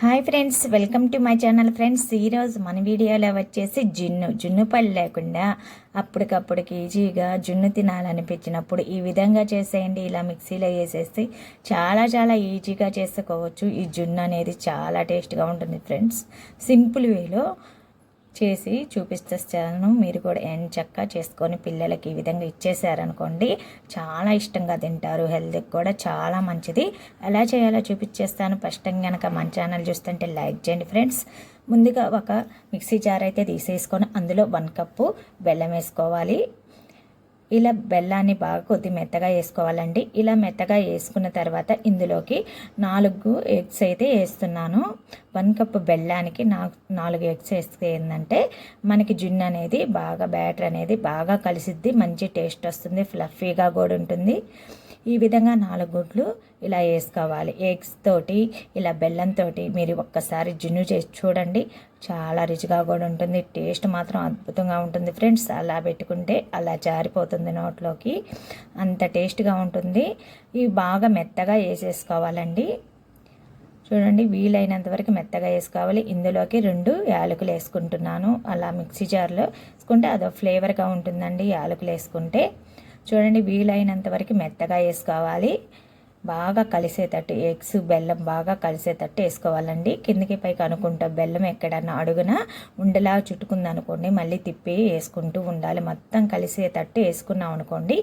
Hi friends welcome to my channel friends. ఈరోజు మన వీడియోలో వచ్చేసి జున్ను జున్ను పళ్ళు లేకుండా అప్పటికప్పటికి ఈజీగా జున్ను తినాలనిపించినప్పుడు ఈ విధంగా చేసేయండి. ఇలా మిక్సీలో వేసేసి చాలా చాలా ఈజీగా చేసుకోవచ్చు. ఈ జున్ను అనేది చాలా టేస్ట్గా ఉంటుంది ఫ్రెండ్స్. సింపుల్ వేలో చేసి చూపిస్తాను మీరు కూడా చక్కగా చేసుకొని పిల్లలకి ఈ విధంగా ఇచ్చేసారనుకోండి చాలా ఇష్టంగా తింటారు. హెల్త్కి కూడా చాలా మంచిది. ఎలా చేయాలో చూపించేస్తాను. ఫస్ట్ కనుక మన ఛానల్ చూస్తుంటే లైక్ చేయండి ఫ్రెండ్స్. ముందుగా ఒక మిక్సీ జార్ అయితే తీసేసుకొని అందులో వన్ కప్పు బెల్లం వేసుకోవాలి. ఇలా బెల్లాన్ని బాగా కొద్ది మెత్తగా వేసుకోవాలండి. ఇలా మెత్తగా వేసుకున్న తర్వాత ఇందులోకి నాలుగు ఎగ్స్ అయితే వేస్తున్నాను. వన్ కప్ బెల్లానికి నాలుగు ఎగ్స్ వేస్తే ఏంటంటే మనకి జున్ను అనేది బాగా బ్యాటర్ అనేది బాగా కలిసిద్ది మంచి టేస్ట్ వస్తుంది ఫ్లఫీగా కూడా ఉంటుంది. ఈ విధంగా నాలుగు గుడ్లు ఇలా వేసుకోవాలి. ఎగ్స్ తోటి ఇలా బెల్లంతో మీరు ఒక్కసారి జున్ను చేసి చూడండి. చాలా రుచిగా కూడా ఉంటుంది. టేస్ట్ మాత్రం అద్భుతంగా ఉంటుంది ఫ్రెండ్స్. అలా పెట్టుకుంటే అలా జారిపోతుంది నోట్లోకి. అంత టేస్ట్గా ఉంటుంది. ఇవి బాగా మెత్తగా వేసేసుకోవాలండి. చూడండి వీలైనంత వరకు మెత్తగా వేసుకోవాలి. ఇందులోకి రెండు యాలకులు వేసుకుంటున్నాను. అలా మిక్సీ జార్లో వేసుకుంటే అదో ఫ్లేవర్గా ఉంటుందండి యాలకులు వేసుకుంటే. చూడండి వీలైనంత వరకు మెత్తగా వేసుకోవాలి. బాగా కలిసేటట్టు ఎగ్స్ బెల్లం బాగా కలిసేటట్టు వేసుకోవాలండి. కిందకి పైకి అనుకుంటా బెల్లం ఎక్కడన్నా అడుగున ఉండలా చుట్టుకుంది అనుకోండి మళ్ళీ తిప్పి వేసుకుంటూ ఉండాలి. మొత్తం కలిసేటట్టు వేసుకున్నాం అనుకోండి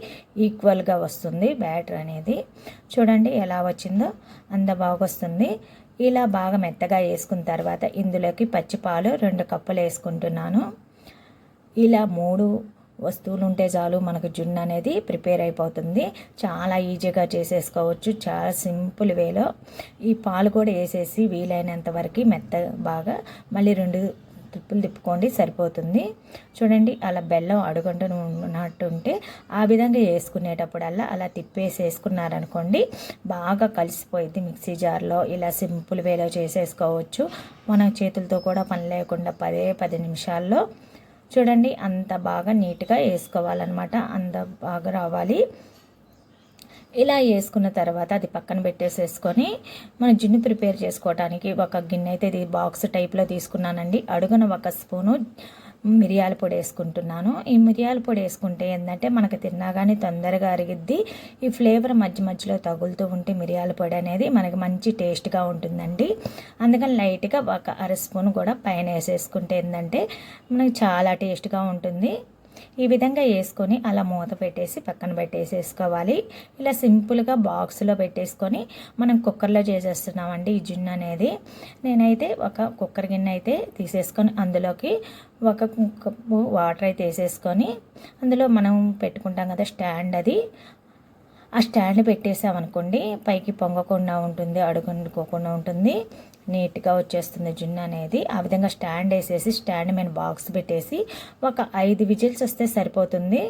ఈక్వల్గా వస్తుంది బ్యాటర్ అనేది. చూడండి ఎలా వచ్చిందో అంత బాగా వస్తుంది ఇలా బాగా మెత్తగా వేసుకున్న తర్వాత ఇందులోకి పచ్చిపాలు రెండు కప్పులు వేసుకుంటున్నాను. ఇలా మూడు వస్తువులు ఉంటే చాలు మనకు జున్ను అనేది ప్రిపేర్ అయిపోతుంది. చాలా ఈజీగా చేసేసుకోవచ్చు. చాలా సింపుల్ వేలో ఈ పాలు కూడా వేసేసి వీలైనంత వరకు మెత్త బాగా మళ్ళీ రెండు తిప్పులు తిప్పుకోండి సరిపోతుంది. చూడండి అలా బెల్లం అడుగుంటూ ఉన్నట్టుంటే ఆ విధంగా వేసుకునేటప్పుడల్లా అలా తిప్పేసి వేసుకున్నారనుకోండి బాగా కలిసిపోయింది మిక్సీ జార్లో. ఇలా సింపుల్ వేలో చేసేసుకోవచ్చు. మనం చేతులతో కూడా పని లేకుండా పదే పది నిమిషాల్లో చూడండి అంత బాగా నీట్గా వేసుకోవాలన్నమాట. అంత బాగా రావాలి. ఇలా వేసుకున్న తర్వాత అది పక్కన పెట్టేసేసుకొని మన జిన్ను ప్రిపేర్ చేసుకోవడానికి ఒక గిన్నె అయితే ఇది బాక్స్ టైప్లో తీసుకున్నానండి. అడుగున ఒక స్పూను మిరియాల పొడి వేసుకుంటున్నాను. ఈ మిరియాల పొడి వేసుకుంటే ఏంటంటే మనకు తిన్నాగానే తొందరగా అరిగిద్ది. ఈ ఫ్లేవర్ మధ్య మధ్యలో తగులుతూ ఉంటే మిరియాల పొడి అనేది మనకి మంచి టేస్ట్గా ఉంటుందండి. అందుకని లైట్గా ఒక అర స్పూన్ కూడా పైన వేసేసుకుంటే ఏంటంటే మనకి చాలా టేస్ట్గా ఉంటుంది. ఈ విధంగా వేసుకొని అలా మూత పెట్టేసి పక్కన పెట్టేసేసుకోవాలి. ఇలా సింపుల్గా బాక్స్లో పెట్టేసుకొని మనం కుక్కర్లో చేసేస్తున్నామండి ఈ జున్ను అనేది. నేనైతే ఒక కుక్కర్ గిన్నె అయితే తీసేసుకొని అందులోకి ఒక కప్పు వాటర్ అయితే వేసేసుకొని అందులో మనం పెట్టుకుంటాం కదా స్టాండ్ అది. ఆ స్టాండ్ పెట్టేసామనుకోండి పైకి పొంగకుండా ఉంటుంది అడుగుకోకుండా ఉంటుంది. నీట్గా వచ్చేస్తుంది జున్ను అనేది. ఆ విధంగా స్టాండ్ వేసేసి స్టాండ్ మీద బాక్స్ పెట్టేసి ఒక ఐదు విజిల్స్ వస్తే సరిపోతుంది.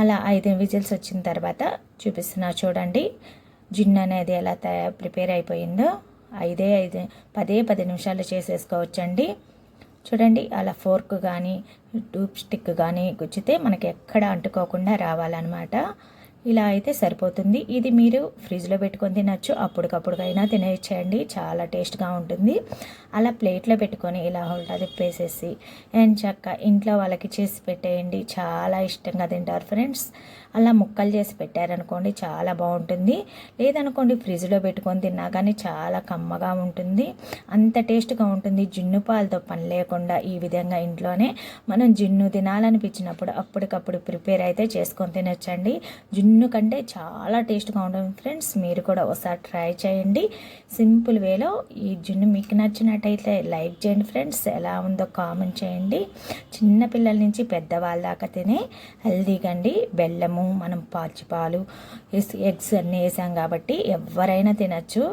అలా ఐదు విజిల్స్ వచ్చిన తర్వాత చూపిస్తున్నా చూడండి. జున్ను అనేది ఎలా తయారు ప్రిపేర్ అయిపోయిందో ఐదే ఐదు పదే పది నిమిషాలు చేసేసుకోవచ్చండి. చూడండి అలా ఫోర్క్ కానీ టూప్ స్టిక్ కానీ గుచ్చితే మనకి ఎక్కడ అంటుకోకుండా రావాలన్నమాట. ఇలా అయితే సరిపోతుంది. ఇది మీరు ఫ్రిడ్జ్లో పెట్టుకొని తినచ్చు. అప్పటికప్పుడుకైనా తినేయచ్చండి. చాలా టేస్ట్గా ఉంటుంది. అలా ప్లేట్లో పెట్టుకొని ఇలా హోల్టా తిప్పేసేసి అండ్ చక్క ఇంట్లో వాళ్ళకి చేసి పెట్టేయండి. చాలా ఇష్టంగా తింటారు ఫ్రెండ్స్. అలా ముక్కలు చేసి పెట్టారనుకోండి చాలా బాగుంటుంది. లేదనుకోండి ఫ్రిడ్జ్లో పెట్టుకొని తిన్నా కానీ చాలా కమ్మగా ఉంటుంది. అంత టేస్ట్గా ఉంటుంది. జున్ను పాలతో పని లేకుండా ఈ విధంగా ఇంట్లోనే మనం జున్ను తినాలనిపించినప్పుడు అప్పటికప్పుడు ప్రిపేర్ అయితే చేసుకొని తినొచ్చండి. జున్ను కంటే చాలా టేస్ట్గా ఉంటుంది ఫ్రెండ్స్. మీరు కూడా ఒకసారి ట్రై చేయండి. సింపుల్ వేలో ఈ జున్ను మీకు నచ్చినట్టయితే లైక్ చేయండి ఫ్రెండ్స్. ఎలా ఉందో కామెంట్ చేయండి. చిన్నపిల్లల నుంచి పెద్దవాళ్ళ దాకా తినే హెల్దీగా అండి. బెల్లము మనం పాచిపాలు ఎగ్స్ అన్నీ వేసాం కాబట్టి ఎవరైనా తినచ్చు.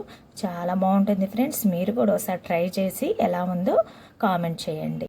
చాలా బాగుంటుంది ఫ్రెండ్స్. మీరు కూడా ఒకసారి ట్రై చేసి ఎలా ఉందో కామెంట్ చేయండి.